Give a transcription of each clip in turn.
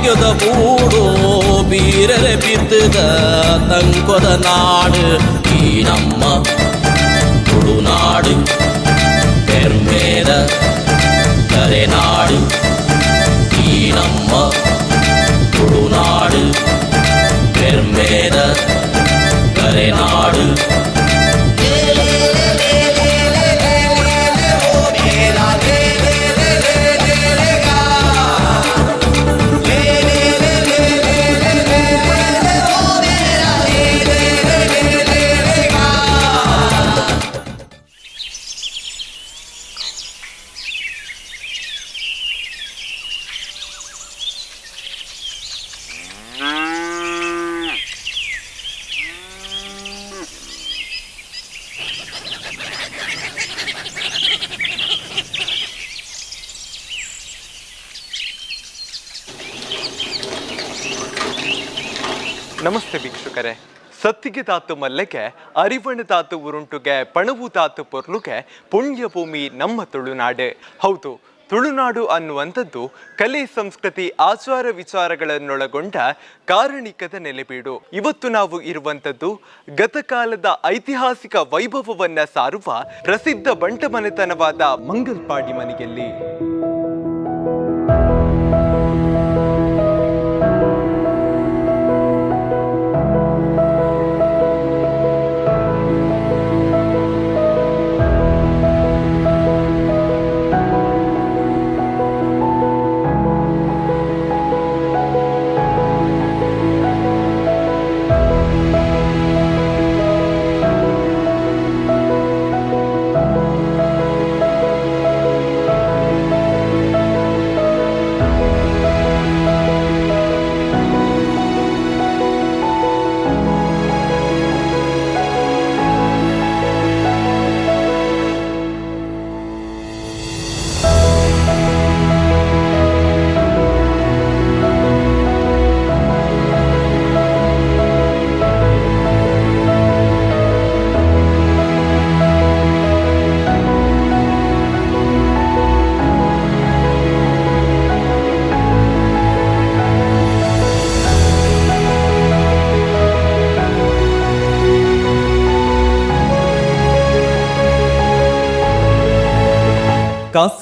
ಭಾಗ್ಯದ ಮೂಡು ಬೀರರೆ ಬಿದ್ದದ ತಂಕೊದ ನಾಡು ಈ ನಮ್ಮ ತುಳುನಾಡು பெருமேத கரைநாடு ಈ ನಮ್ಮ ತುಳುನಾಡು பெருமேத கரைநாடு ನಮಸ್ತೆ ವೀಕ್ಷಕರೇ. ಸತ್ತಿಗೆ ತಾತು ಮಲ್ಲೆಗೆ, ಅರಿವಣ ತಾತು ಉರುಂಟುಗೆ, ಪಣವು ತಾತು ಪೊರ್ಲುಗೆ, ಪುಣ್ಯ ಭೂಮಿ ನಮ್ಮ ತುಳುನಾಡೆ. ಹೌದು, ತುಳುನಾಡು ಅನ್ನುವಂಥದ್ದು ಕಲೆ, ಸಂಸ್ಕೃತಿ, ಆಚಾರ ವಿಚಾರಗಳನ್ನೊಳಗೊಂಡ ಕಾರಣಿಕದ ನೆಲೆಬೀಡು. ಇವತ್ತು ನಾವು ಇರುವಂಥದ್ದು ಗತಕಾಲದ ಐತಿಹಾಸಿಕ ವೈಭವವನ್ನ ಸಾರುವ ಪ್ರಸಿದ್ಧ ಬಂಟಮನೆತನವಾದ ಮಂಗಲ್ಪಾಡಿ ಮನೆಯಲ್ಲಿ.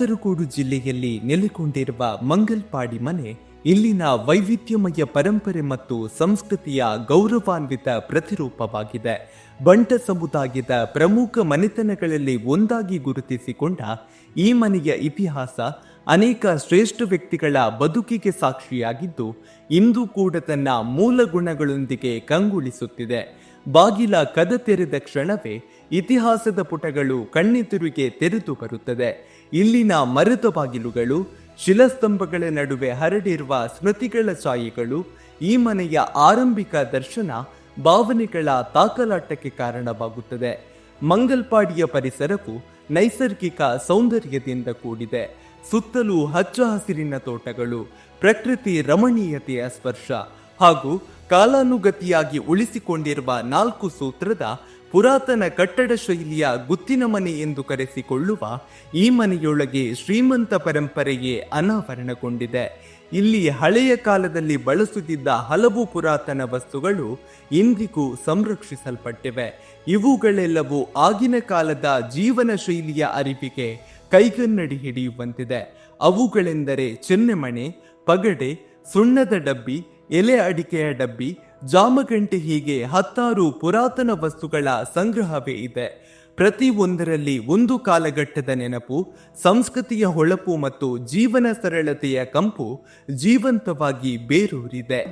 ಕಾಸರಗೋಡು ಜಿಲ್ಲೆಯಲ್ಲಿ ನೆಲೆಗೊಂಡಿರುವ ಮಂಗಲ್ಪಾಡಿ ಮನೆ, ಇಲ್ಲಿನ ವೈವಿಧ್ಯಮಯ ಪರಂಪರೆ ಮತ್ತು ಸಂಸ್ಕೃತಿಯ ಗೌರವಾನ್ವಿತ ಪ್ರತಿರೂಪವಾಗಿದೆ. ಬಂಟ ಸಮುದಾಯದ ಪ್ರಮುಖ ಮನೆತನಗಳಲ್ಲಿ ಒಂದಾಗಿ ಗುರುತಿಸಿಕೊಂಡ ಈ ಮನೆಯ ಇತಿಹಾಸ ಅನೇಕ ಶ್ರೇಷ್ಠ ವ್ಯಕ್ತಿಗಳ ಬದುಕಿಗೆ ಸಾಕ್ಷಿಯಾಗಿದ್ದು, ಇಂದು ಕೂಡ ತನ್ನ ಮೂಲ ಗುಣಗಳೊಂದಿಗೆ ಕಂಗೊಳಿಸುತ್ತಿದೆ. ಬಾಗಿಲ ಕದ ತೆರೆದ ಕ್ಷಣವೇ ಇತಿಹಾಸದ ಪುಟಗಳು ಕಣ್ಣೆದುರಿಗೆ ತೆರೆದು ಬರುತ್ತದೆ. ಇಲ್ಲಿನ ಮರದ ಬಾಗಿಲುಗಳು, ಶಿಲಾಸ್ತಂಭಗಳ ನಡುವೆ ಹರಡಿರುವ ಸ್ಮೃತಿಗಳ ಛಾಯೆಗಳು ಈ ಮನೆಯ ಆರಂಭಿಕ ದರ್ಶನ ಭಾವನೆಗಳ ತಾಕಲಾಟಕ್ಕೆ ಕಾರಣವಾಗುತ್ತದೆ. ಮಂಗಲ್ಪಾಡಿಯ ಪರಿಸರವು ನೈಸರ್ಗಿಕ ಸೌಂದರ್ಯದಿಂದ ಕೂಡಿದೆ. ಸುತ್ತಲೂ ಹಚ್ಚ ಹಸಿರಿನ ತೋಟಗಳು, ಪ್ರಕೃತಿ ರಮಣೀಯತೆಯ ಸ್ಪರ್ಶ ಹಾಗೂ ಕಾಲಾನುಗತಿಯಾಗಿ ಉಳಿಸಿಕೊಂಡಿರುವ ನಾಲ್ಕು ಸೂತ್ರದ ಪುರಾತನ ಕಟ್ಟಡ ಶೈಲಿಯ ಗುತ್ತಿನ ಮನೆ ಎಂದು ಕರೆಸಿಕೊಳ್ಳುವ ಈ ಮನೆಯೊಳಗೆ ಶ್ರೀಮಂತ ಪರಂಪರೆಯೇ ಅನಾವರಣಗೊಂಡಿದೆ. ಇಲ್ಲಿ ಹಳೆಯ ಕಾಲದಲ್ಲಿ ಬಳಸುತ್ತಿದ್ದ ಹಲವು ಪುರಾತನ ವಸ್ತುಗಳು ಇಂದಿಗೂ ಸಂರಕ್ಷಿಸಲ್ಪಟ್ಟಿವೆ. ಇವುಗಳೆಲ್ಲವೂ ಆಗಿನ ಕಾಲದ ಜೀವನ ಶೈಲಿಯ ಅರಿವಿಗೆ ಕೈಗನ್ನಡಿ ಹಿಡಿಯುವಂತಿದೆ. ಅವುಗಳೆಂದರೆ ಚೆನ್ನೆಮಣೆ, ಪಗಡೆ, ಸುಣ್ಣದ ಡಬ್ಬಿ, ಎಲೆ ಅಡಿಕೆಯ ಡಬ್ಬಿ ಜಾಮಗಂಟೆ ಹೀಗೆ ಹತ್ತಾರು ಪುರಾತನ ವಸ್ತುಗಳ ಸಂಗ್ರಹವೇ ಇದೆ. ಪ್ರತಿ ಒಂದರಲ್ಲಿ ಒಂದು ಕಾಲಘಟ್ಟದ ನೆನಪು, ಸಂಸ್ಕೃತಿಯ ಹೊಳಪು ಮತ್ತು ಜೀವನ ಸರಳತೆಯ ಕಂಪು ಜೀವಂತವಾಗಿ ಬೇರೂರಿದೆ.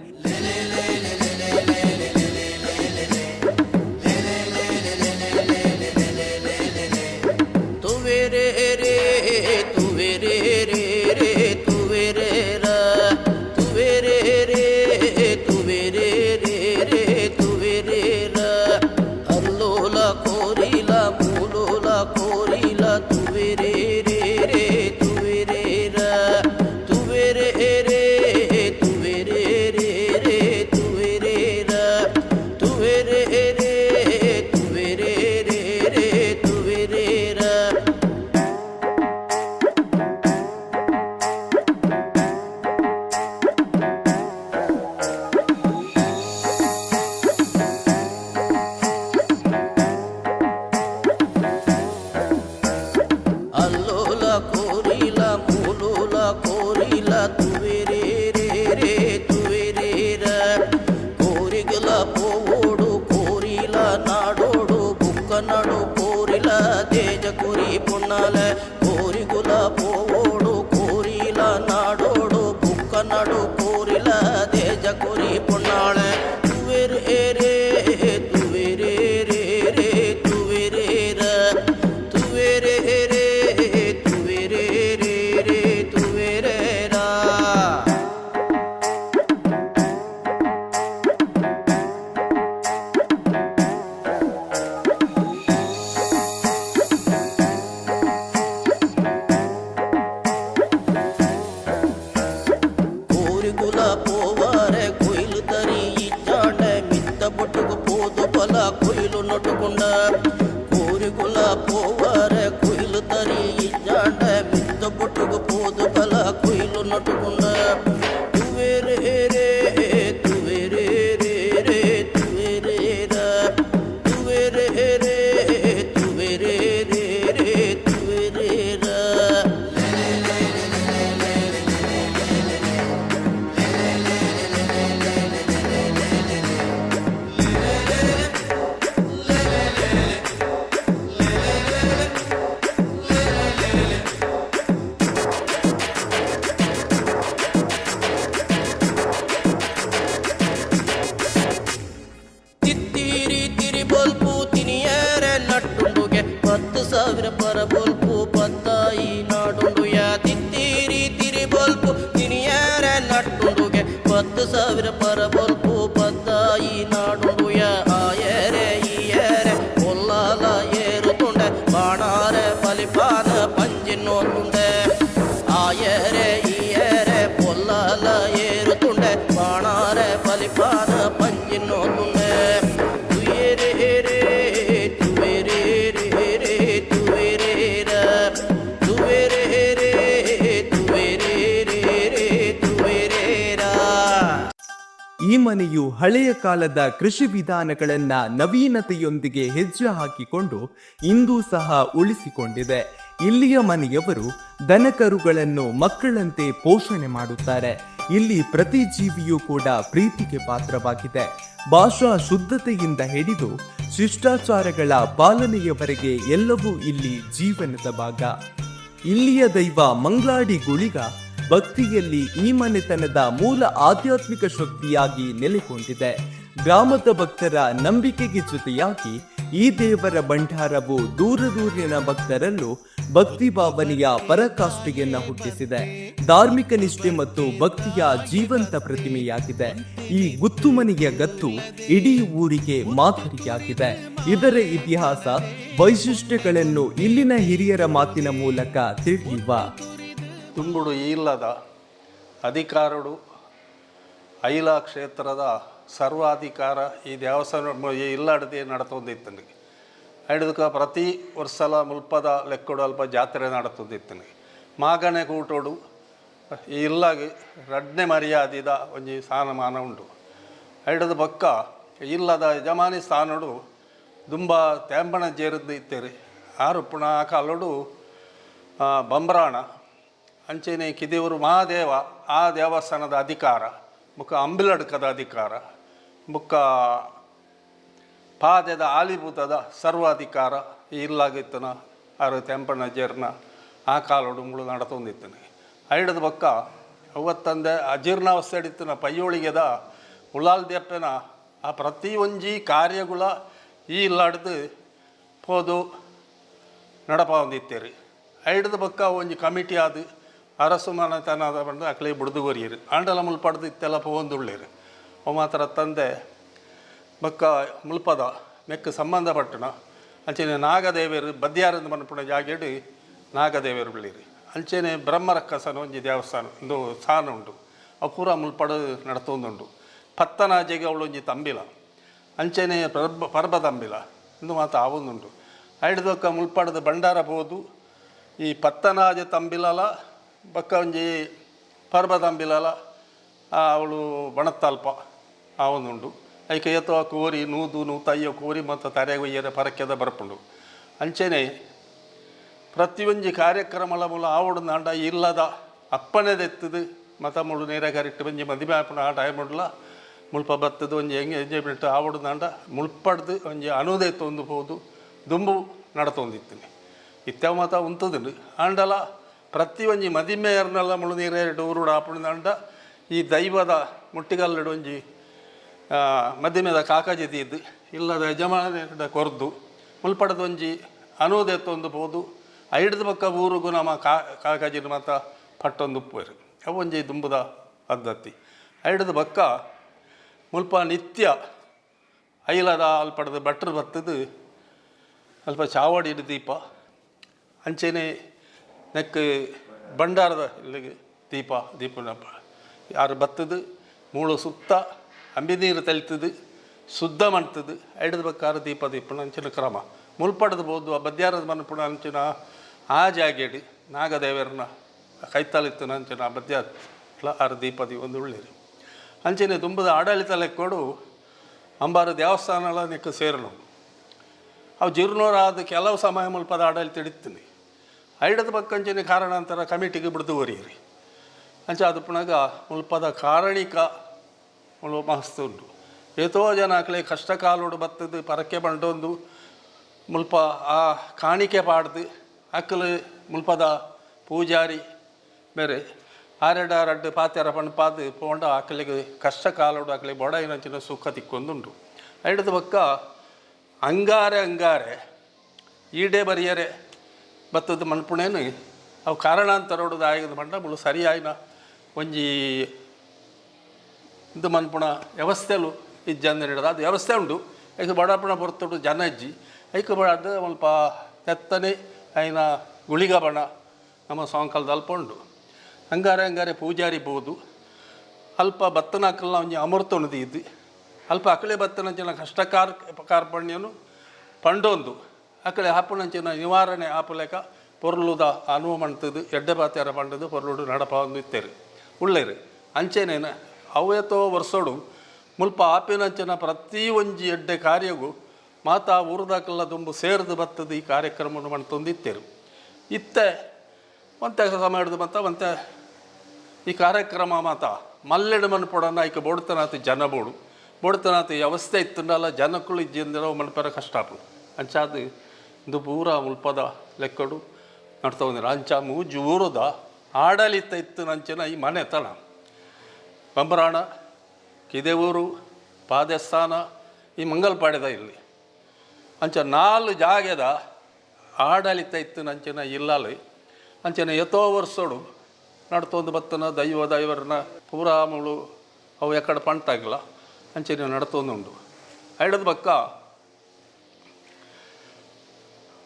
ಕೊಟ್ಟುಗ ಪೋದು ಬಲ ಕು ಪರ ಹಳೆಯ ಕಾಲದ ಕೃಷಿ ವಿಧಾನಗಳನ್ನ ನವೀನತೆಯೊಂದಿಗೆ ಹೆಜ್ಜೆ ಹಾಕಿಕೊಂಡು ಇಂದೂ ಸಹ ಉಳಿಸಿಕೊಂಡಿದೆ. ಇಲ್ಲಿಯ ಮನೆಯವರು ದನಕರುಗಳನ್ನು ಮಕ್ಕಳಂತೆ ಪೋಷಣೆ ಮಾಡುತ್ತಾರೆ. ಇಲ್ಲಿ ಪ್ರತಿ ಜೀವಿಯೂ ಕೂಡ ಪ್ರೀತಿಗೆ ಪಾತ್ರವಾಗಿದೆ. ಭಾಷಾ ಶುದ್ಧತೆಯಿಂದ ಹಿಡಿದು ಶಿಷ್ಟಾಚಾರಗಳ ಪಾಲನೆಯವರೆಗೆ ಎಲ್ಲವೂ ಇಲ್ಲಿ ಜೀವನದ ಭಾಗ. ಇಲ್ಲಿಯ ದೈವ ಮಂಗ್ಲಾಡಿ ಗುಳಿಗ ಭಕ್ತಿಯಲ್ಲಿ ಈ ಮನೆತನದ ಮೂಲ ಆಧ್ಯಾತ್ಮಿಕ ಶಕ್ತಿಯಾಗಿ ನೆಲೆಗೊಂಡಿದೆ. ಗ್ರಾಮದ ಭಕ್ತರ ನಂಬಿಕೆಗೆ ಜೊತೆಯಾಗಿ ಈ ದೇವರ ಭಂಡಾರವು ದೂರ ದೂರಿನ ಭಕ್ತರಲ್ಲೂ ಭಕ್ತಿ ಭಾವನೆಯ ಪರಾಕಾಷ್ಠೆಯನ್ನ ಹುಟ್ಟಿಸಿದೆ. ಧಾರ್ಮಿಕ ನಿಷ್ಠೆ ಮತ್ತು ಭಕ್ತಿಯ ಜೀವಂತ ಪ್ರತಿಮೆಯಾಗಿದೆ. ಈ ಗುತ್ತುಮನೆಯ ಗತ್ತು ಇಡೀ ಊರಿಗೆ ಮಾದರಿಯಾಗಿದೆ. ಇದರ ಇತಿಹಾಸ, ವೈಶಿಷ್ಟ್ಯಗಳನ್ನು ಇಲ್ಲಿನ ಹಿರಿಯರ ಮಾತಿನ ಮೂಲಕ ತಿಳಿಯುವ ತುಂಬುಡು ಇಲ್ಲದ ಅಧಿಕಾರಡು ಐಲ ಕ್ಷೇತ್ರದ ಸರ್ವಾಧಿಕಾರ ಈ ದೇವಸ್ಥಾನ ಇಲ್ಲಾಡದೆ ನಡತೊಂದಿತ್ತನಿಗೆ ಹಿಡಿದಕ್ಕೆ ಪ್ರತಿ ವರ್ಷಲ ಮುಲ್ಪದ ಲೆಕ್ಕಡು ಅಲ್ಪ ಜಾತ್ರೆ ನಡತೊಂದಿತ್ತನಿಗೆ ಮಾಗನೆ ಕೂಟೋಡು ಇಲ್ಲಾಗ ರಡ್ನೆ ಮರ್ಯಾದಿದ ಒಂಜಿ ಸ್ಥಾನಮಾನ ಉಂಟು. ಹಿಡಿದ ಪಕ್ಕ ಇಲ್ಲದ ಯಜಮಾನಿ ಸ್ಥಾನಡು ದುಂಬ ತೇಂಬಣ ಜೇರಿದ್ದು ಇತ್ತೇರಿ ಆರು ಪುಣ ಬಂಬ್ರಾಣ ಅಂಚೆನೆ ಕಿದೇವರು ಮಹಾದೇವ, ಆ ದೇವಸ್ಥಾನದ ಅಧಿಕಾರ, ಮುಖ ಅಂಬಿಲಡ್ಕದ ಅಧಿಕಾರ, ಮುಖ ಪಾದದ ಆಲಿಭೂತದ ಸರ್ವಾಧಿಕಾರ ಇಲ್ಲಾಗಿತ್ತನ ಅರು ತೆಂಪಣ್ಣ ಜೀರ್ಣ ಆ ಕಾಲೋಡು ಮುಳು ನಡತೊಂದಿತ್ತನೆ ಐಡದ ಬಕ್ಕ ಅವತ್ತಂದೆ ಅಜೀರ್ಣಾವಸ್ಥೆ ಹಿಡಿತನ ಪೈಯೊಳಿಗೆದ ಉಳಾಲ್ ದೇಪ್ಪನ ಆ ಪ್ರತಿ ಒಂಜಿ ಕಾರ್ಯಗಳ ಈ ಇಲ್ಲಾಡ್ದು ಹೋದು ನಡಪ ಹೊಂದಿತ್ತೇರಿ. ಐಡದ ಬಕ್ಕ ಒಂಜಿ ಕಮಿಟಿ ಆದು ಅರಸು ಮನೆತನದ ಬಂದು ಅಕ್ಲೆ ಬರೀರಿ ಆಂಡಲ ಮುಲ್ಪಡ್ದು ಇತ್ತೆಲ್ಲ ಪೋಂದುಳ್ಳೇರು ಮಾತ್ರ ತಂದೆ ಮಕ್ಕ ಮುಲ್ಪದ ಮೆಕ್ಕ ಸಂಬಂಧಪಟ್ಟಣ ಅಂಚೆನೆ ನಾಗದೇವಿಯರು ಬದ್ಯಾರಂದು ಮನಪುಣ ಜಾಗೆಡು ನಾಗದೇವಿಯರು ಬೆಳೀರಿ ಅಂಚೆನೆ ಬ್ರಹ್ಮರಕ್ಕಸನ ಒಂಜಿ ದೇವಸ್ಥಾನ ಒಂದು ಸ್ಥಾನ ಉಂಟು. ಅವು ಪೂರ ಮುಲ್ಪಡ ನಡತೊಂದುಂಡು ಪತ್ತನಾಜೆಗೆ ಅವಳು ಒಂಜಿ ತಂಬಿಲ. ಅಂಚೆನೆ ಪರ್ಬ ಪರ್ಬ ತಂಬಿಲ. ಇಂದು ಮಾತ ಆವೊಂದುಂಟು. ಐಡ್ದೊಕ್ಕ ಮುಲ್ಪಡದ ಭಂಡಾರ ಬೋದು ಈ ಪತ್ತನಾಜ ತಂಬಿಲಲ ಬಕ್ಕ ಒಂಜಿ ಪರ್ಬ ತಂಬಿಲಲ ಅವಳು ಬಣತ್ತಲ್ಪ, ಆ ಒಂದುಂಡು ಐಕೆ ಎತ್ತುವ ಕೋರಿ, ನೂದು ನೂ ತಯ್ಯ ಕೋರಿ ಮತ್ತು ತರೆಗೆ ಒಯ್ಯದ ಪರಕ್ಕೆದ ಬರ್ಪುಂಡು. ಅಂಚೆನೆ ಪ್ರತಿಯೊಂದು ಕಾರ್ಯಕ್ರಮಗಳ ಮೂಲ ಆವಡು ನಾಂಡ ಇಲ್ಲದ ಅಪ್ಪನೆದೆತ್ತದು ಮತ ಮುಳು ನೇರ ಕರೆಕ್ಟ್ ಒಂಜಿ ಮದುವೆ ಆಪಣ ಆ ಟೈಮ್ ಮುಲ್ಪ ಬತ್ತದು, ಒಂಜಿ ಹೆಂಗೆ ಎಂಜಾಯ್ಮೆಂಟ್ ಆವಡು ನಾಂಡ ಮುಳ್ಪಡ್ದು, ಒಂಜಿ ಅನುದೇ ತೊಂದು ಹೋದು, ದುಂಬು ನಡತೊಂದಿತ್ತೀನಿ ಇತ್ತೆ ಮಾತ ಉಂತದನು ಆಂಡಲ ಪ್ರತಿ ಒಂಜಿ ಮದಿಮೆಯರ್ನೆಲ್ಲ ಮುಳು ನೀರು ಎರಡು ಊರುಡು ಆಪಣ ನಾಂಡ ಈ ದೈವದ ಮುಟ್ಟಿಗಲ್ಲಡು ಒಂಜಿ ಮದಿಮೆದ ಕಾಕಾಜಿ ತೀದ್ದು ಇಲ್ಲದ ಯಜಮಾನ ಕೊರ್ದು ಮುಲ್ಪಡದ ಒಂಜಿ ಅನುದೆತ್ತೊಂದು ಪೋದು, ಐಡದ ಪಕ್ಕ ಊರುಗು ನಮ್ಮ ಕಾ ಕಾಕಾಜಿನ ಮಾತ ಪಟ್ಟೊಂದು ಅವು ಒಂಜಿ ದುಂಬುದ ಪದ್ಧತಿ. ಐಡದ ಪಕ್ಕ ಮುಲ್ಪ ನಿತ್ಯ ಐಲದ ಅಲ್ಪಡದ ಭಟ್ರು ಬತ್ತದು, ಅಲ್ಪ ಚಾವಡಿ ದೀಪ, ಅಂಚೆನೆ ನೆಕ್ ಭಂಡಾರದ ಇಲ್ಲಿಗೆ ದೀಪ ದೀಪನ ಯಾರು ಬತ್ತದು, ಮೂಳು ಸುತ್ತ ಅಂಬಿ ನೀರು ತಳಿತದು ಶುದ್ಧ ಮಾಡ್ತದೆ ಐಡದ ಬಕ್ಕಾರ ದೀಪ, ದೀಪನ ಅಂಚಿನ ಕ್ರಮ. ಮುಲ್ಪಡದ ಬೋದು, ಆ ಬದ್ಯಾರದ ಮನಪುಣ ಅಂಚಿನ ಆ ಜಾಗೇಡಿ, ನಾಗದೇವರನ್ನ ಕೈತಾಳಿತ್ತು ಅಂಚಿನ ಬದ್ಯ ಆರು ದೀಪ ಒಂದು ಉಳ್ಳಿರಿ. ಅಂಚಿನ ತುಂಬದ ಆಡಳಿತ ಲೆಕ್ಕೋಡು ಅಂಬಾರ ದೇವಸ್ಥಾನಗಳ ನೆಕ್ಕ ಸೇರಲು. ಅವು ಜೀರ್ಣೋರಾದ ಕೆಲವು ಸಮಯ ಮುಲ್ಪದ ಆಡಳಿತ ಹಿಡಿತೀನಿ. ಐಡದ ಪಕ್ಕಂಚಿನ ಕಾರಣಾಂತರ ಕಮಿಟಿಗೆ ಬಿಡ್ದು ಒರಿಯರಿ ಅಂಚ ಅದು ಮುಲ್ಪದ ಕಾರಣಿಕ ಮುಳು ಮಸ್ತ್ ಉಂಟು. ಏತೋ ಜನ ಆಕಳೆ ಕಷ್ಟ ಕಾಲೋಡು ಬತ್ತದು, ಪರಕ್ಕೆ ಬಂಡೊಂದು, ಮುಲ್ಪ ಆ ಕಾಣಿಕೆ ಪಾಡ್ದು ಅಕ್ಕಲು ಮುಲ್ಪದ ಪೂಜಾರಿ ಬೇರೆ ಆರೆಡ ರಡ್ಡು ಪಾತ್ಯರ ಪಣಪಾದು ಪೋಂಡ ಆಕಲಿಗೆ ಕಷ್ಟ ಕಾಲೋಡು ಆಕಲಿಗೆ ಬೊಡ ಏನಂಚಿನ ಸುಖ ತಿಕ್ಕೊಂದುಂಡು ಐಡದ ಪಕ್ಕ ಅಂಗಾರೆ ಅಂಗಾರೆ, ಈಡೇ ಬರಿಯರೆ ಬತ್ತದ ಮನ್ಪುಣೇನು ಅವು ಕಾರಣಾಂತರೋಡು ಆಗಿದ ಮಂಡ ಮುಳು ಸರಿಯಾಯಿನ ಒಂಜಿ ಇದು ಮನ್ಪುಣ ವ್ಯವಸ್ಥೆಲು ಇಜ್ಜಂದ ಹಿಡಿದು. ಅದು ವ್ಯವಸ್ಥೆ ಉಂಡು ಐಕ ಬಡಪಣ ಬರ್ತೊಡು ಜನ ಇಜ್ಜಿ. ಐಕ ಬಡ ಸ್ವಲ್ಪ ತೆತ್ತನೆ ಐನ ಗುಳಿಗ ಬಣ ನಮ್ಮ ಸಾಂಕಲ್ದ ಅಲ್ಪ ಉಂಡು ಹಂಗಾರೆ ಹಂಗಾರೆ ಪೂಜಾರಿ ಬೋದು. ಅಲ್ಪ ಬತ್ತನ ಅಕ್ಕಲ್ನ ಒಂಜಿ ಅಮೃತ ಉಣದಿ ಇದ್ದು. ಅಲ್ಪ ಅಕಳೆ ಬತ್ತನ ಕಷ್ಟ ಕಾರ್ ಕಾರ್ಪಣ್ಯನು ಪಂಡೊಂದು. ಅಕಳೆ ಹಾಪುನಂಚಿನ ನಿವಾರಣೆ ಆಪಲೆಕ ಪೊರ್ಲುದ ಅನುವ ಮಂತದು ಎಡ್ಡೆ ಬಾತ್ಯಾರ ಪಂಡದು ಪೊರ್ಲುಡು ನಡಪ ಇತ್ತೇರಿ ಉಳ್ಳೇರಿ, ಅಂಚೆನೇನ ಅವೇತೋ ವರ್ಷೋಡು ಮುಲ್ಪ ಆಪಿನಂಚಿನ ಪ್ರತಿ ಒಂಜಿ ಎಡ್ಡೆ ಕಾರ್ಯಗೂ ಮಾತಾ ಊರದಾಕಲ್ಲ ತುಂಬು ಸೇರಿದು ಬತ್ತದ ಈ ಕಾರ್ಯಕ್ರಮವನ್ನು ಮಾಡ್ತೊಂದಿತ್ತೇರು ಇತ್ತೆ ಒಂತೆ ಹಿಡಿದು ಮತ್ತ ಒಂತೆ ಈ ಕಾರ್ಯಕ್ರಮ ಮಾತ ಮಲ್ಲೆಡು ಮನ್ಪೊಡನ್ನ ಐಕ ಬೋಡ್ತನಾತ ಜನ ಬೋಡು ಬೋಡ್ತನಾತ ವ್ಯವಸ್ಥೆ ಇತ್ತಂಡಲ್ಲ ಜನಕ್ಕಳು ಇಜ್ಜಿಂದ ಮನ್ಪರ ಕಷ್ಟ ಅಂಚಾದು ಇದು ಪೂರ ಮುಲ್ಪದ ಲೆಕ್ಕಡು ನಡ್ತಾ ಬಂದಿರ ಅಂಚ ಮೂಜು ಊರದ ಆಡಳಿತ ಇತ್ತು ನಂಚಿನ ಈ ಮನೆತನ ಬಂಬರಾಣ, ಕಿದೇವೂರು, ಪಾದಸ್ಥಾನ, ಈ ಮಂಗಲ್ಪಾಡ್ಯದ ಇಲ್ಲಿ. ಅಂಚ ನಾಲ್ ಜಾಗದ ಆಡಳಿತ ಇತ್ತು ನಂಚಿನ ಇಲ್ಲಲ್ಲಿ ಅಂಚನ ಎತ್ತೋ ವರ್ಷಡು ನಡ್ತೊಂದು ಬತ್ತನ ದೈವ ದೈವರನ್ನ ಪೂರಾಮುಳು ಅವು ಎಕ್ಕಡೆ ಪಂಟಾಗಿಲ್ಲ ಅಂಚನೆ ನಡ್ತೊಂದುಂಡು ಐಡದ ಬಕ್ಕ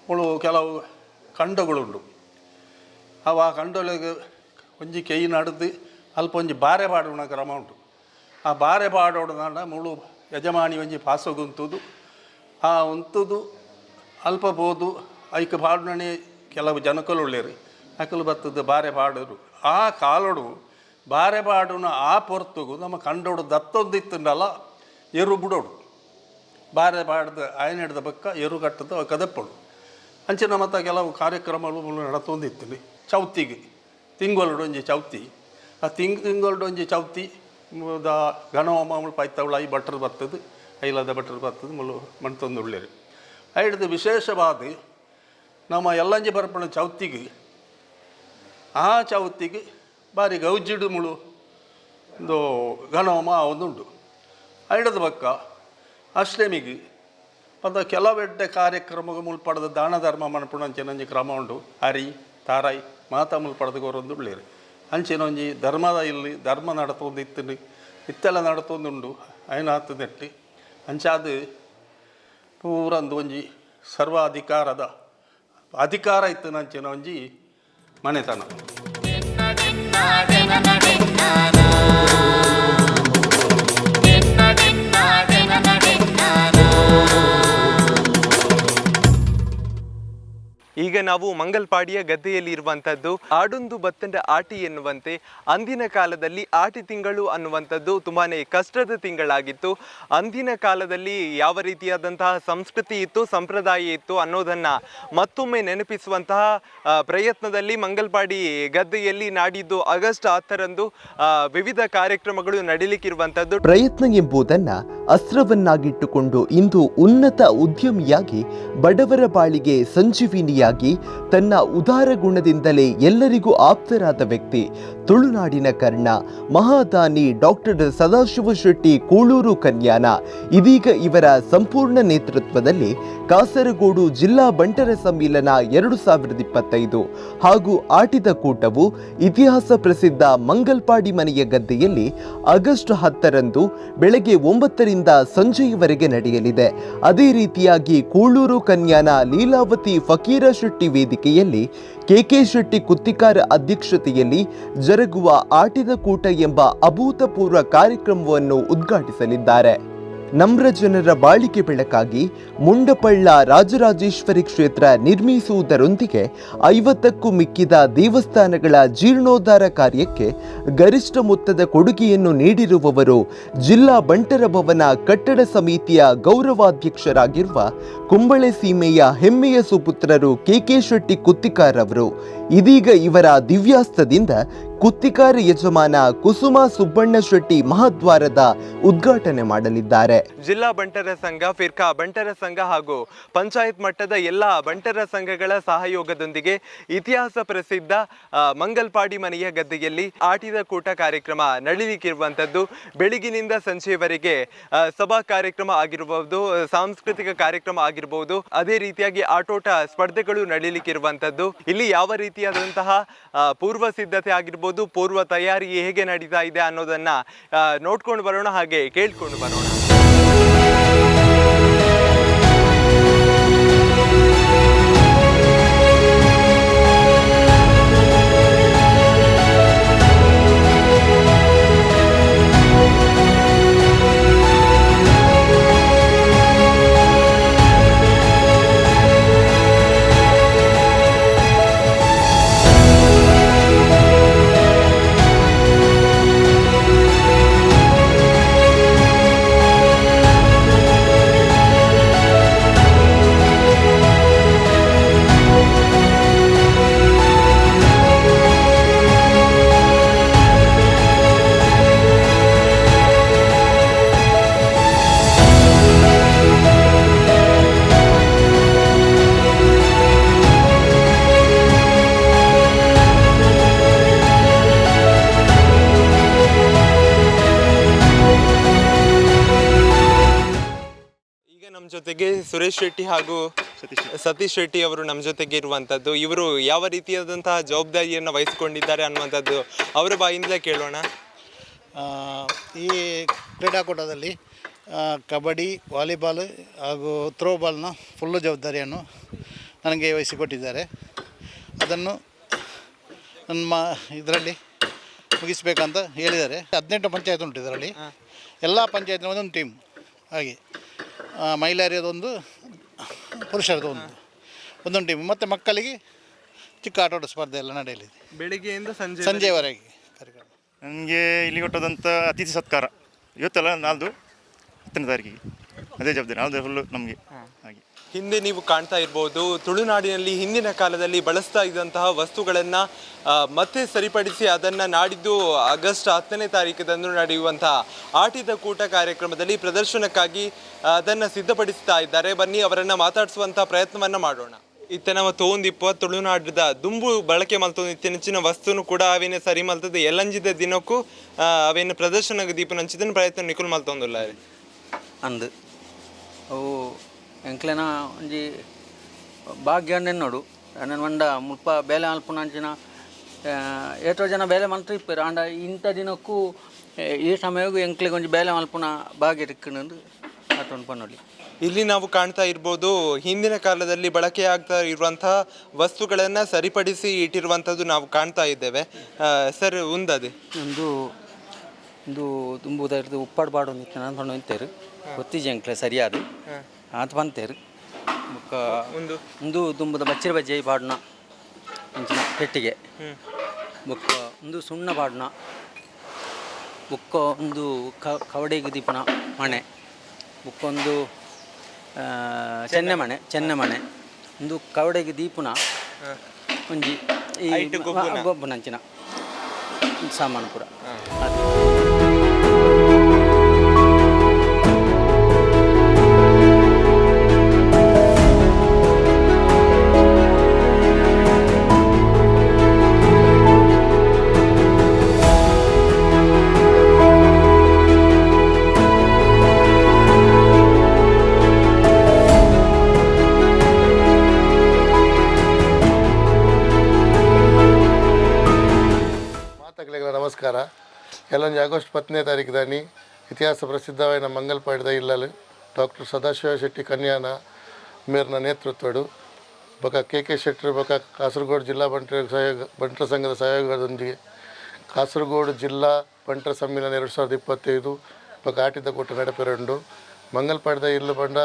ಉಳು ಕೆಲವು ಕಂಡಗಳುಂಡು ಅವು ಆ ಕಂಡೊಳಗೆ ಒಂಜಿ ಕೈ ನಡೆದು ಅಲ್ಪ ಒಂಜಿ ಬಾರೆ ಪಾಡೋಣ ಕ್ರಮ ಉಂಟು ಆ ಬಾರೆ ಪಾಡೋಣ ಮುಳು ಯಜಮಾನಿ ಒಂಜಿ ಪಾಸಗುಂತುದು ಆ ಉಂತುದು ಅಲ್ಪ ಬೋದು ಐಕ ಪಾಡಣೆ ಕೆಲವು ಜನಕಲು ಉಳ್ಳೇರಿ ಅಕಲು ಬತ್ತದ ಬಾರೆ ಪಾಡೋರು ಆ ಕಾಲೊಡು ಬಾರೆ ಪಾಡುನ ಆ ಪೊರ್ತುಗು ನಮ್ಮ ಕಂಡೋಡು ದತ್ತೊಂದಿತ್ತಂಡಲ್ಲ ಎರು ಬಿಡೋಡು ಬಾರೆ ಪಾಡ್ದ ಆಯನ ಹಿಡ್ದ ಬಕ್ಕ ಎರು ಕಟ್ಟದ ಕದಪ್ಪಳು ಅಂಚಿನ ಮತ್ತು ಕೆಲವು ಕಾರ್ಯಕ್ರಮಗಳು ನಡತೊಂದಿತ್ತು. ಚೌತಿಗೆ ತಿಂಗಳೊಂಜಿ ಚೌತಿ. ಆ ತಿಂಗ್ ತಿಂಗಳೊಂಜಿ ಚೌತಿ ದ ಮುಳು ಪೈತವಳ ಐ ಬಟ್ರ್ ಬರ್ತದೆ, ಐಲದ ಬಟ್ರ್ ಬರ್ತದೆ ಮುಳು ಮಣ್ತೊಂದು ಉಳ್ಳೇರು ಐಡ್ದು ವಿಶೇಷವಾದ ನಮ್ಮ ಎಲ್ಲಂಜಿ ಬರ್ಪಣ ಚೌತಿಗೆ, ಆ ಚೌತಿಗೆ ಬಾರಿ ಗೌಜಿಡು ಮುಳು ಒಂದು ಗಣಹೋಮ ಒಂದುಂಡು ಐಡದ ಪಕ್ಕ ಅಷ್ಟಮಿಗೆ ಪದ ಕೆಲವೆಡ್ಡೆ ಕಾರ್ಯಕ್ರಮ ಮುಲ್ಪಡದ ದಾನ ಧರ್ಮ ಮನ್ಪುಣಂಚಿನಂಜಿ ಕ್ರಮ ಉಂಡು. ಹರಿ, ತಾರಾಯಿ, ಮಾತಾ ಮುಲ್ಪಡದ ಗೋರೊಂದು ಉಳ್ಳೇರು. ಅಂಚಿನೊಂಜಿ ಧರ್ಮದ ಇಲ್ಲಿ ಧರ್ಮ ನಡತೊಂದು ಇತ್ತಿನ, ಇತ್ತೆಲ್ಲ ನಡತೊಂದುಂಡು ಐನಾತು ನೆಟ್ಟಿ. ಅಂಚಾದು ಪೂರಂದು ಒಂಜಿ ಸರ್ವಾಧಿಕಾರದ ಅಧಿಕಾರ ಇತ್ತು ನಂಚಿನ ಒಂಜಿ ಮನೆತನ. ನಾವು ಮಂಗಲ್ಪಾಡಿಯ ಗದ್ದೆಯಲ್ಲಿ ಇರುವಂತದ್ದು ಆಡೊಂದು ಬತ್ತಂಡ ಆಟಿ ಎನ್ನುವಂತೆ ಅಂದಿನ ಕಾಲದಲ್ಲಿ ಆಟಿ ತಿಂಗಳು ಅನ್ನುವಂಥದ್ದು ತುಂಬಾನೇ ಕಷ್ಟದ ತಿಂಗಳಾಗಿತ್ತು. ಅಂದಿನ ಕಾಲದಲ್ಲಿ ಯಾವ ರೀತಿಯಾದಂತಹ ಸಂಸ್ಕೃತಿ ಇತ್ತು, ಸಂಪ್ರದಾಯ ಇತ್ತು ಅನ್ನೋದನ್ನ ಮತ್ತೊಮ್ಮೆ ನೆನಪಿಸುವಂತಹ ಪ್ರಯತ್ನದಲ್ಲಿ ಮಂಗಲ್ಪಾಡಿ ಗದ್ದೆಯಲ್ಲಿ ನಾಡಿದ್ದು ಆಗಸ್ಟ್ ಹತ್ತರಂದು ವಿವಿಧ ಕಾರ್ಯಕ್ರಮಗಳು ನಡೀಲಿಕ್ಕಿರುವಂತದ್ದು ಪ್ರಯತ್ನ ಎಂಬುದನ್ನ ಅಸ್ತ್ರವನ್ನಾಗಿಟ್ಟುಕೊಂಡು ಇಂದು ಉನ್ನತ ಉದ್ಯಮಿಯಾಗಿ ಬಡವರ ಬಾಳಿಗೆ ಸಂಜೀವಿನಿಯಾಗಿ ತನ್ನ ಉದಾರ ಗುಣದಿಂದಲೇ ಎಲ್ಲರಿಗೂ ಆಪ್ತರಾದ ವ್ಯಕ್ತಿ. ತುಳುನಾಡಿನ ಕರ್ಣ, ಮಹಾದಾನಿ ಡಾಕ್ಟರ್ ಸದಾಶಿವ ಶೆಟ್ಟಿ, ಕೂಳೂರು ಕನ್ಯಾನ. ಇದೀಗ ಇವರ ಸಂಪೂರ್ಣ ನೇತೃತ್ವದಲ್ಲಿ ಕಾಸರಗೋಡು ಜಿಲ್ಲಾ ಬಂಟರ ಸಮ್ಮಿಲನ ಎರಡು ಸಾವಿರದ ಇಪ್ಪತ್ತೈದು. ಹಾಗೂ ಆಟಿದ ಕೂಟವು ಇತಿಹಾಸ ಪ್ರಸಿದ್ಧ ಮಂಗಲ್ಪಾಡಿ ಮನೆಯ ಗದ್ದೆಯಲ್ಲಿ ಆಗಸ್ಟ್ ಹತ್ತರಂದು ಬೆಳಗ್ಗೆ ಒಂಬತ್ತರಿಂದ ಸಂಜೆಯವರೆಗೆ ನಡೆಯಲಿದೆ. ಅದೇ ರೀತಿಯಾಗಿ ಕೂಳೂರು ಕನ್ಯಾನ ಲೀಲಾವತಿ ಫಕೀರ ಶೆಟ್ಟಿ ವೇದಿಕೆಯಲ್ಲಿ ಕೆಕೆ ಶೆಟ್ಟಿ ಕುತ್ತಿಕಾರ ಅಧ್ಯಕ್ಷತೆಯಲ್ಲಿ ಜರುಗುವ ಆಟಿನ ಕೂಟ ಎಂಬ ಅಭೂತಪೂರ್ವ ಕಾರ್ಯಕ್ರಮವನ್ನು ಉದ್ಘಾಟಿಸಲಿದ್ದಾರೆ. ನಮ್ರ ಜನರ ಬಾಳಿಕೆ ಬೆಳಕಾಗಿ ಮುಂಡಪಳ್ಳ ರಾಜರಾಜೇಶ್ವರಿ ಕ್ಷೇತ್ರ ನಿರ್ಮಿಸುವುದರೊಂದಿಗೆ ಐವತ್ತಕ್ಕೂ ಮಿಕ್ಕಿದ ದೇವಸ್ಥಾನಗಳ ಜೀರ್ಣೋದ್ಧಾರ ಕಾರ್ಯಕ್ಕೆ ಗರಿಷ್ಠ ಮೊತ್ತದ ಕೊಡುಗೆಯನ್ನು ನೀಡಿರುವವರು ಜಿಲ್ಲಾ ಬಂಟರ ಭವನ ಕಟ್ಟಡ ಸಮಿತಿಯ ಗೌರವಾಧ್ಯಕ್ಷರಾಗಿರುವ ಕುಂಬಳೆ ಸೀಮೆಯ ಹೆಮ್ಮೆಯ ಸುಪುತ್ರರು ಕೆಕೆ ಶೆಟ್ಟಿ ಕುತ್ತಿಕಾರ್ ಅವರು ಇದೀಗ ಇವರ ದಿವ್ಯಾಸ್ತದಿಂದ ಕುತ್ತಿಕಾರ ಯಜಮಾನ ಕುಸುಮ ಸುಬ್ಬಣ್ಣ ಶೆಟ್ಟಿ ಮಹಾದ್ವಾರದ ಉದ್ಘಾಟನೆ ಮಾಡಲಿದ್ದಾರೆ. ಜಿಲ್ಲಾ ಬಂಟರ ಸಂಘ, ಫಿರ್ಕಾ ಬಂಟರ ಸಂಘ ಹಾಗೂ ಪಂಚಾಯತ್ ಮಟ್ಟದ ಎಲ್ಲ ಬಂಟರ ಸಂಘಗಳ ಸಹಯೋಗದೊಂದಿಗೆ ಇತಿಹಾಸ ಪ್ರಸಿದ್ಧ ಮಂಗಲ್ಪಾಡಿ ಮನೆಯ ಗದ್ದೆಯಲ್ಲಿ ಆಟಿದ ಕೂಟ ಕಾರ್ಯಕ್ರಮ ನಡೀಲಿಕ್ಕಿರುವಂಥದ್ದು. ಬೆಳಗಿನಿಂದ ಸಂಜೆಯವರೆಗೆ ಸಭಾ ಕಾರ್ಯಕ್ರಮ ಆಗಿರಬಹುದು, ಸಾಂಸ್ಕೃತಿಕ ಕಾರ್ಯಕ್ರಮ ಆಗಿರಬಹುದು, ಅದೇ ರೀತಿಯಾಗಿ ಆಟೋಟ ಸ್ಪರ್ಧೆಗಳು ನಡೀಲಿಕ್ಕಿರುವಂಥದ್ದು. ಇಲ್ಲಿ ಯಾವ ರೀತಿಯಾದಂತಹ ಪೂರ್ವ ಸಿದ್ಧತೆ ಆಗಿರ್ಬೋದು ಇರ್ಬೋದು ಪೂರ್ವ ತಯಾರಿ ಹೇಗೆ ನಡೀತಾ ಇದೆ ಅನ್ನೋದನ್ನ ನೋಡ್ಕೊಂಡು ಬರೋಣ ಹಾಗೆ ಕೇಳ್ಕೊಂಡು ಬರೋಣ. ಸುರೇಶ್ ಶೆಟ್ಟಿ ಹಾಗೂ ಸತೀಶ್ ಶೆಟ್ಟಿ ಅವರು ನಮ್ಮ ಜೊತೆಗೆ ಇರುವಂಥದ್ದು ಇವರು ಯಾವ ರೀತಿಯಾದಂತಹ ಜವಾಬ್ದಾರಿಯನ್ನು ವಹಿಸಿಕೊಂಡಿದ್ದಾರೆ ಅನ್ನುವಂಥದ್ದು ಅವರ ಬಾಯಿಂದಲೇ ಕೇಳೋಣ. ಈ ಕ್ರೀಡಾಕೂಟದಲ್ಲಿ ಕಬಡ್ಡಿ ವಾಲಿಬಾಲ್ ಹಾಗೂ ಥ್ರೋಬಾಲ್ನ ಫುಲ್ಲು ಜವಾಬ್ದಾರಿಯನ್ನು ನನಗೆ ವಹಿಸಿಕೊಟ್ಟಿದ್ದಾರೆ. ಅದನ್ನು ನಮ್ಮ ಇದರಲ್ಲಿ ಮುಗಿಸ್ಬೇಕಂತ ಹೇಳಿದ್ದಾರೆ. ಹದಿನೆಂಟು ಪಂಚಾಯತ್ ಉಂಟು ಇದರಲ್ಲಿ. ಎಲ್ಲ ಪಂಚಾಯತ್ನ ಒಂದೊಂದು ಟೀಮ್ ಹಾಗೆ. ಮಹಿಳೆಯರದೊಂದು ಪುರುಷರದ್ದು ಒಂದು ಒಂದೊಂದು ಟೀಮ್ ಮತ್ತು ಮಕ್ಕಳಿಗೆ ಚಿಕ್ಕ ಆಟೋಟ ಸ್ಪರ್ಧೆ ಎಲ್ಲ ನಡೆಯಲಿದೆ. ಬೆಳಿಗ್ಗೆಯಿಂದ ಸಂಜೆ ಸಂಜೆವರೆಗೆ ಕಾರ್ಯಕ್ರಮ. ನನಗೆ ಇಲ್ಲಿ ಕೊಟ್ಟದಂಥ ಅತಿಥಿ ಸತ್ಕಾರ. ಇವತ್ತಲ್ಲ ನಾಲ್ದು ಹತ್ತನೇ ತಾರೀಕಿಗೆ. ಅದೇ ಜವಾಬ್ದಾರಿ. ನಾಳ್ದು ಫುಲ್ಲು ನಮಗೆ. ಹಾಗೆ. ಹಿಂದೆ ನೀವು ಕಾಣ್ತಾ ಇರ್ಬೋದು, ತುಳುನಾಡಿನಲ್ಲಿ ಹಿಂದಿನ ಕಾಲದಲ್ಲಿ ಬಳಸ್ತಾ ಇದ್ದಂತಹ ವಸ್ತುಗಳನ್ನು ಮತ್ತೆ ಸರಿಪಡಿಸಿ ಅದನ್ನು ನಾಡಿದ್ದು ಆಗಸ್ಟ್ ಹತ್ತನೇ ತಾರೀಕದಂದು ನಡೆಯುವಂತಹ ಆಟಿದ ಕೂಟ ಕಾರ್ಯಕ್ರಮದಲ್ಲಿ ಪ್ರದರ್ಶನಕ್ಕಾಗಿ ಅದನ್ನು ಸಿದ್ಧಪಡಿಸ್ತಾ ಇದ್ದಾರೆ. ಬನ್ನಿ, ಅವರನ್ನು ಮಾತಾಡಿಸುವಂಥ ಪ್ರಯತ್ನವನ್ನು ಮಾಡೋಣ. ಇತ್ತ ತೋಂದಿಪ್ಪ ತುಳುನಾಡದ ದುಂಬು ಬಳಕೆ ಮಲ್ತೊಂದು ನೆಚ್ಚಿನ ವಸ್ತುನು ಕೂಡ ಅವೇನೆ ಸರಿ ಮಲ್ತದೆ. ಎಲ್ಲಂಜಿದ ದಿನಕ್ಕೂ ಅವೇನು ಪ್ರದರ್ಶನ ದೀಪ ನಂಚಿದ ಪ್ರಯತ್ನ ನಿಕುಲ್ ಮಲ್ತೊಂದುಲ್ಲ ಅಂದು. ಅವು ಎಂಕ್ಲೆನ ಒಂಜಿ ಭಾಗ್ಯ ನೆನ್ನೋಡು ನನ್ನ ಮಂಡ ಮುಲ್ಪ ಬೇಲೆ ಮಲ್ಪುನಂಚಿನ ಏತೋ ಜನ ಬೇಲೆ ಮಲ್ತು ಇಪ್ಪರು. ಅಂಡ ಇಂಥ ದಿನಕ್ಕೂ ಈ ಸಮಯಕ್ಕೂ ಎಂಕ್ಲಿಗೆ ಒಂಜಿ ಬೇಲೆ ಮಲ್ಪುನ ಭಾಗ್ಯ ತಿಕ್ಕಣಂದು ಪನ್ನೊಲಿ. ಇಲ್ಲಿ ನಾವು ಕಾಣ್ತಾ ಇರ್ಬೋದು ಹಿಂದಿನ ಕಾಲದಲ್ಲಿ ಬಳಕೆಯಾಗ್ತಾ ಇರುವಂತಹ ವಸ್ತುಗಳನ್ನು ಸರಿಪಡಿಸಿ ಇಟ್ಟಿರುವಂಥದ್ದು ನಾವು ಕಾಣ್ತಾ ಇದ್ದೇವೆ. ಸರ್ ಉಂದದೆ? ಒಂದು ಒಂದು ತುಂಬುವುದರದ್ದು ಉಪ್ಪಾಡ್ಬಾಡು ನಿಂತೇರು ಗೊತ್ತಿಜೆ ಎಂಕ್ಲೆ ಸರಿಯಾದ. ಅದು ಬಂತೇರಿ. ಬೊಕ್ಕ ಒಂದು? ಒಂದು ದುಂಬುದ ಬಚ್ಚಿರ ಬಜ್ಜೆ ಬಾಡ್ನ ಇಂಚಿನ ಪೆಟ್ಟಿಗೆ. ಬೊಕ್ಕ ಒಂದು ಸುಣ್ಣ ಬಾಡ್ನ. ಬೊಕ್ಕ ಒಂದು ಕ ಕವಡೆಗೆ ದೀಪನ ಮಣೆ. ಬೊಕ್ಕೊಂದು ಚೆನ್ನೆ ಮಣೆ ಚೆನ್ನೆ ಮಣೆ. ಒಂದು ಕವಡೆಗೆ ದೀಪನ ಒಂಜಿ ಈ. ಗೊಬ್ಬನಂಚಿನ ಸಾಮಾನು ಪೂರ. ಅದು. ಎಲ್ಲೊಂದು ಆಗಸ್ಟ್ ಹತ್ತನೇ ತಾರೀಕು ದಾನಿ ಇತಿಹಾಸ ಪ್ರಸಿದ್ಧವಾದ ಮಂಗಲ್ಪಾಡ್ದ ಇಲ್ಲಲು ಡಾಕ್ಟರ್ ಸದಾಶಿವ ಶೆಟ್ಟಿ ಕನ್ಯಾನ ಮೇರ್ನ ನೇತೃತ್ವಡು. ಬೊಕ ಕೆ ಕೆ ಶೆಟ್ಟರು ಬೊಕ ಕಾಸರಗೋಡು ಜಿಲ್ಲಾ ಬಂಟರ ಸಹಯೋಗ ಬಂಟರ ಸಂಘದ ಸಹಯೋಗದೊಂದಿಗೆ ಕಾಸರಗೋಡು ಜಿಲ್ಲಾ ಬಂಟರ ಸಮ್ಮೇಳನ ಎರಡು ಸಾವಿರದ ಇಪ್ಪತ್ತೈದು ಬೊಕ ಆಟಿದ ಕೂಟ ನಡೆಪೆರಂಡು. ಮಂಗಲ್ಪಾಡ್ದ ಇಲ್ಲು ಬಂಡ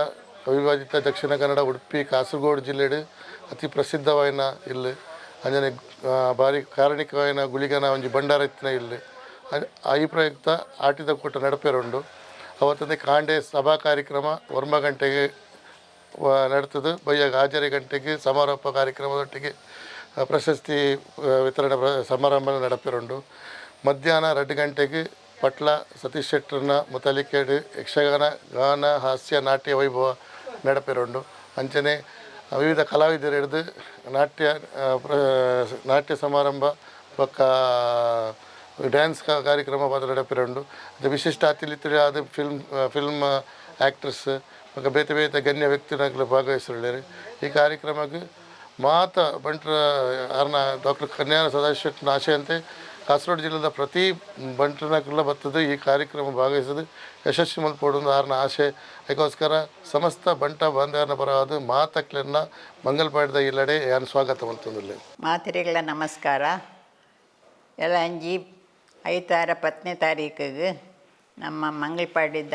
ಅವಿಭಾಜಿತ ದಕ್ಷಿಣ ಕನ್ನಡ, ಉಡುಪಿ, ಕಾಸರಗೋಡು ಜಿಲ್ಲೆಡು ಅತಿ ಪ್ರಸಿದ್ಧವಾಯಿನ ಇಲ್ಲಿ. ಅಂಜನೆ ಭಾರಿ ಕಾರಣಿಕವಾಯಿನ ಗುಳಿಗನ ಒಂಜಿ ಭಂಡಾರ ಇತ್ತಿನ ಇಲ್ಲಿ. ಈ ಪ್ರಯುಕ್ತ ಆಟಿದ ಕೂಟ ನಡಪೆರುಂಡು. ಅವತ್ತಂದೆ ಕಾಂಡೆ ಸಭಾ ಕಾರ್ಯಕ್ರಮ ವರ್ಮ ಗಂಟೆಗೆ, ವ- ಬೈಯಾಗ ಹಾಜರಿ ಗಂಟೆಗೆ, ಸಮಾರೋಪ ಕಾರ್ಯಕ್ರಮದೊಟ್ಟಿಗೆ ಪ್ರಶಸ್ತಿ ವಿತರಣೆ ಸಮಾರಂಭ ನಡಪೆರುಂಡು. ಮಧ್ಯಾಹ್ನ ಎರಡು ಗಂಟೆಗೆ ಪಟ್ಲ, ಸತೀಶ್ ಶೆಟ್ಟರ್ನ ಮುತಲಿಕೇಡು, ಯಕ್ಷಗಾನ, ಗಾನ, ಹಾಸ್ಯ, ನಾಟ್ಯ ವೈಭವ ನಡಪೆರುಂಡು. ಅಂಚನೆ ವಿವಿಧ ಕಲಾವಿದರು ಹಿಡಿದು ನಾಟ್ಯ ನಾಟ್ಯ ಸಮಾರಂಭ, ಪಕ್ಕ ಡ್ಯಾನ್ಸ್ ಕಾರ್ಯಕ್ರಮ ಮಾತ್ರ ನಡಪಿರಂಡು ಅದು ವಿಶಿಷ್ಟ ಅತಿಥಿ ಆದ ಫಿಲ್ಮ್ ಫಿಲ್ಮ್ ಆ್ಯಕ್ಟ್ರೆಸ್ ಮತ್ತು ಬೇತೆ ಬೇತೆ ಗಣ್ಯ ವ್ಯಕ್ತಿನಾಗಲು ಭಾಗವಹಿಸಿದ್ದಾರೆ ಈ ಕಾರ್ಯಕ್ರಮಕ್ಕೆ ಮಾತ ಬಂಟ್ರ ಅರ್ನ ಡಾಕ್ಟರ್ ಕನ್ಯಾನ ಸದಾಶಿವನ ಆಶಯಂತೆ ಕಾಸರಗೋಡು ಜಿಲ್ಲೆದ ಪ್ರತಿ ಬಂಟ್ರನಕ್ಕೆಲ್ಲ ಬರ್ತದೆ ಈ ಕಾರ್ಯಕ್ರಮ ಭಾಗವಹಿಸೋದು ಯಶಸ್ವಿ ಮಲ್ಪೋಡು ಆರ್ನ ಆಶೆ ಅದಕ್ಕೋಸ್ಕರ ಸಮಸ್ತ ಬಂಟ ಬಾಂಧವರನ್ನ ಪರವಾದ ಮಾತಕ್ಲೆನ್ನ ಮಂಗಲ್ಪಾಡ್ದ ಇಲ್ಲಡೆ ಯಾರು ಸ್ವಾಗತ ಮಂತಂದಿಲ್ಲ ಮಾತ್ರೆಗಳ ನಮಸ್ಕಾರ ಎಲ್ಲ ಅಂಜಿ ಐತಾರ ಪತ್ತನೇ ತಾರೀಕಿಗೆ ನಮ್ಮ ಮಂಗಲ್ಪಾಡಿದ್ದ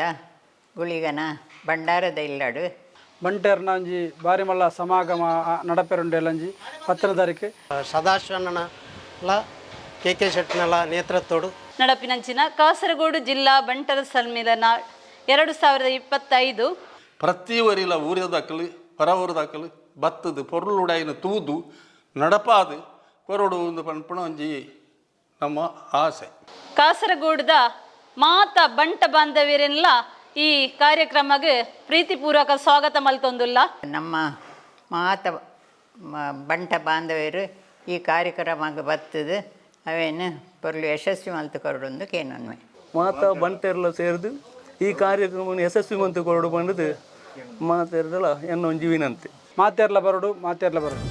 ಗುಳಿಗನ ಭಂಡಾರದ ಇಲ್ಲಡು. ಬಂಟೇರ್ನಾಂಜಿ ಬಾರಿಮಲ್ಲ ಸಮಾಗಮ ನಡಪೆರುಂಡೆಲ್ಲಂಜಿ ಪತ್ರದಾರಿಕೆ ಸದಾಶಿವಣ್ಣನ ಕೆ ಕೆ ಶೆಟ್ಟಿನಲ ನೇತೃತ್ವಡು. ನಡಪಿನಂಚಿನ ಕಾಸರಗೋಡು ಜಿಲ್ಲಾ ಬಂಟರ ಸಮ್ಮಿಲನ ಎರಡು ಸಾವಿರದ ಇಪ್ಪತ್ತೈದು. ಪ್ರತಿ ಪ್ರತಿವರಿಲ ಊರದಕ್ಕಲು ಪರವೂರದಕ್ಕಲು ಬತ್ತದು ಪೊರ್ಲುಡಾಯಿನ ತೂದು ನಡಪಾದು ಕೊರಡು ಒಂದು ಪನ್ಪಣ ಒಂಜಿ ನಮ್ಮ ಆಸೆ. ಕಾಸರಗೋಡದ ಮಾತ ಬಂಟ ಬಾಂಧವ್ಯರೆಲ್ಲ ಈ ಕಾರ್ಯಕ್ರಮಕ್ಕೆ ಪ್ರೀತಿಪೂರ್ವಕ ಸ್ವಾಗತ ಮಲ್ತೊಂದುಲ್ಲ. ನಮ್ಮ ಮಾತ ಮ- ಬಂಟ ಬಾಂಧವ್ಯರು ಈ ಕಾರ್ಯಕ್ರಮಕ್ಕೆ ಬರ್ತದೆ. ಅವೇನು ಪೊರ್ಲು ಯಶಸ್ವಿ ಮಲ್ತು ಕೊರಡೊಂದು ಕೇನೊನ್ಮೆ ಮಾತ ಬಂಟೆರ್ಲ ಸೇರಿದು ಈ ಕಾರ್ಯಕ್ರಮವನ್ನು ಯಶಸ್ವಿ ಮಂತು ಕೊರಡು ಬಂದದು ಮಾತೆರ್ದಲ್ಲ ಎನ್ನೊಂದು ಒಂಜಿ ವಿನಂತಿ ಮಾತೆರ್ಲ ಬರಡು ಮಾತೆರ್ಲ ಬರಡು.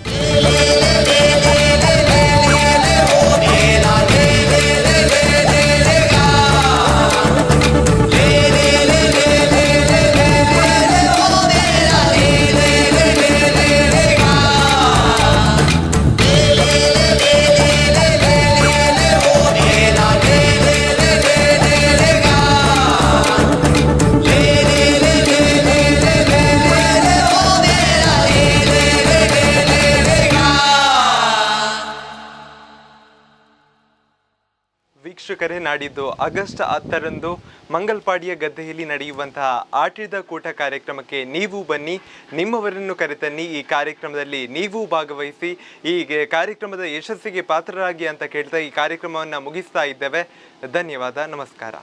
ನಾಡಿದ್ದು ಆಗಸ್ಟ್ ಹತ್ತರಂದು ಮಂಗಲ್ಪಾಡಿಯ ಗದ್ದೆಯಲ್ಲಿ ನಡೆಯುವಂತಹ ಆಟಿದ ಕೂಟ ಕಾರ್ಯಕ್ರಮಕ್ಕೆ ನೀವು ಬನ್ನಿ, ನಿಮ್ಮವರನ್ನು ಕರೆತನ್ನಿ. ಈ ಕಾರ್ಯಕ್ರಮದಲ್ಲಿ ನೀವು ಭಾಗವಹಿಸಿ, ಈ ಕಾರ್ಯಕ್ರಮದ ಯಶಸ್ಸಿಗೆ ಪಾತ್ರರಾಗಿ ಅಂತ ಕೇಳ್ತಾ ಈ ಕಾರ್ಯಕ್ರಮವನ್ನು ಮುಗಿಸ್ತಾ ಇದ್ದೇವೆ. ಧನ್ಯವಾದ, ನಮಸ್ಕಾರ.